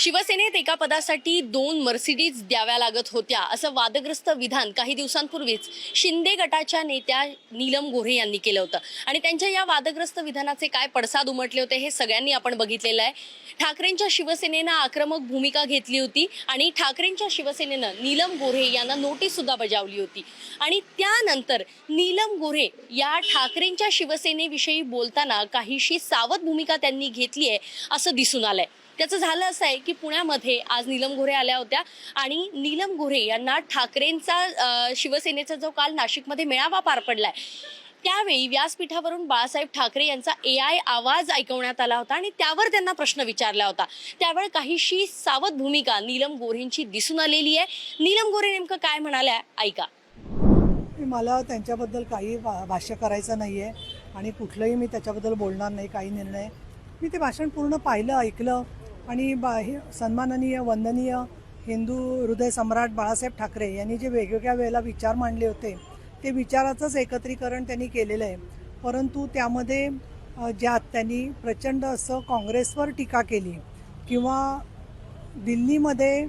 शिवसेनेत एका पदासाठी दोन मर्सिडीज द्याव्या लागत होत्या असं वादग्रस्त विधान काही दिवसांपूर्वीच शिंदे गटाच्या नेत्या नीलम गोऱ्हे यांनी केलं होतं. आणि त्यांच्या या वादग्रस्त विधानाचे काय पडसाद उमटले होते हे सगळ्यांनी आपण बघितलेलं आहे. ठाकरेंच्या शिवसेनेनं आक्रमक भूमिका घेतली होती आणि ठाकरेंच्या शिवसेनेनं नीलम गोऱ्हे यांना नोटीस सुद्धा बजावली होती. आणि त्यानंतर नीलम गोऱ्हे या ठाकरेंच्या शिवसेनेविषयी बोलताना काहीशी सावध भूमिका त्यांनी घेतली आहे असं दिसून आलंय. त्याचं झालं असं आहे की पुण्यामध्ये आज नीलम गोरे आल्या होत्या आणि नीलम गोरे यांना ठाकरेंचा शिवसेनेचा जो काल नाशिकमध्ये मेळावा पार पडलाय त्यावेळी व्यासपीठावरून बाळासाहेब ठाकरे यांचा ए आय आवाज ऐकवण्यात आला होता आणि त्यावर त्यांना प्रश्न विचारला होता. त्यावेळी काहीशी सावध भूमिका नीलम गोरेंची दिसून आलेली आहे. नीलम गोरे नेमकं काय म्हणाल्या? ऐका. मला त्यांच्याबद्दल काही भा- भाष्य करायचं नाही आहे आणि कुठलंही मी त्याच्याबद्दल बोलणार नाही काही निर्णय. मी ते भाषण पूर्ण पाहिलं ऐकलं. आणि बा हे सन्माननीय वंदनीय हिंदू हृदय सम्राट बाळासाहेब ठाकरे यांनी जे वेगवेगळ्या वेळेला विचार मांडले होते ते विचाराचंच एकत्रीकरण त्यांनी केलेलं आहे. परंतु त्यामध्ये ज्यात त्यांनी प्रचंड असं काँग्रेसवर टीका केली किंवा दिल्लीमध्ये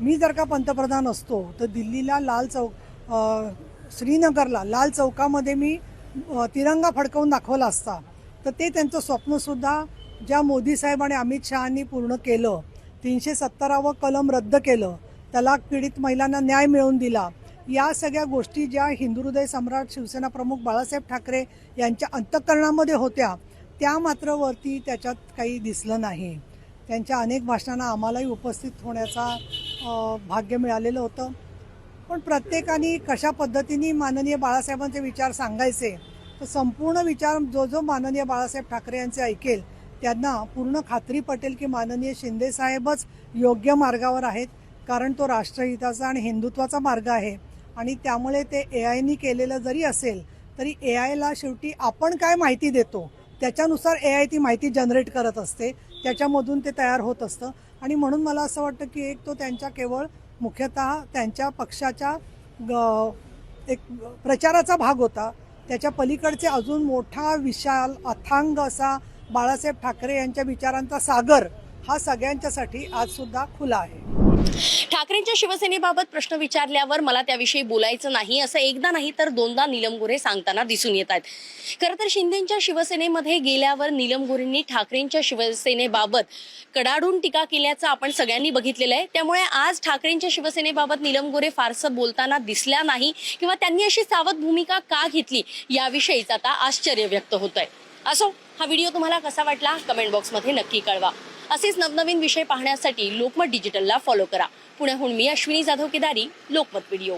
मी जर का पंतप्रधान असतो तर दिल्लीला लाल चौक श्रीनगरला लाल चौकामध्ये मी तिरंगा फडकवून दाखवला असता तर ते त्यांचं स्वप्नसुद्धा ज्या मोदी साहेब आणि अमित शहानी पूर्ण केलं तीनशे सत्तरावं कलम रद्द केलं तलाक पीडित महिलांना न्याय मिळवून दिला या सगळ्या गोष्टी ज्या हिंदू हृदय सम्राट शिवसेना प्रमुख बाळासाहेब ठाकरे यांच्या अंतःकरणामध्ये होत्या त्या मात्र वरती त्याच्यात काही दिसलं नाही. त्यांच्या अनेक भाषणांना आम्हालाही उपस्थित होण्याचा भाग्य मिळालेलं होतं. पण प्रत्येकाने कशा पद्धतीने माननीय बाळासाहेबांचे विचार सांगायचे तर संपूर्ण विचार जो जो माननीय बाळासाहेब ठाकरे यांचे ऐकेल त्यांना पूर्ण खात्री पटेल की माननीय शिंदे साहेबच योग्य मार्गावर आहेत कारण तो राष्ट्रहिताचा आणि हिंदुत्वाचा मार्ग आहे. आणि त्यामुळे ते ए आयनी केलेलं जरी असेल तरी ए आयला शेवटी आपण काय माहिती देतो? त्याच्यानुसार ए आय ती माहिती जनरेट करत असते. त्याच्यामधून ते तयार होत असतं. आणि म्हणून मला असं वाटतं की एक तो त्यांच्या केवळ मुख्यतः त्यांच्या पक्षाच्या ग- एक प्रचाराचा भाग होता. त्याच्या पलीकडचे अजून मोठा विशाल अथांग असा बाळासाहेब ठाकरे यांच्या विचारांचा सागर हा सगळ्यांच्यासाठी आज सुद्धा खुला आहे. ठाकरेंच्या शिवसेनेबाबत प्रश्न विचारल्यावर मला त्याविषयी बोलायचं नाही असं एकदा नाही तर दोनदा नीलम गोरे सांगताना दिसून येत आहेत. खरं तर शिंदेच्या शिवसेनेमध्ये गेल्यावर नीलम गोरेंनी ठाकरेंच्या शिवसेनेबाबत कडाडून टीका केल्याचं आपण सगळ्यांनी बघितलेलं आहे. त्यामुळे आज ठाकरेंच्या शिवसेनेबाबत नीलम गोरे फारसं बोलताना दिसल्या नाही किंवा त्यांनी अशी सावध भूमिका का घेतली याविषयीच आता आश्चर्य व्यक्त होत आहे असो हा व्हिडिओ तुम्हाला कसा वाटला कमेंट बॉक्समध्ये नक्की कळवा. असेच नवनवीन विषय पाहण्यासाठी लोकमत डिजिटलला फॉलो करा. पुण्याहून मी अश्विनी जाधव केदारी लोकमत व्हिडिओ.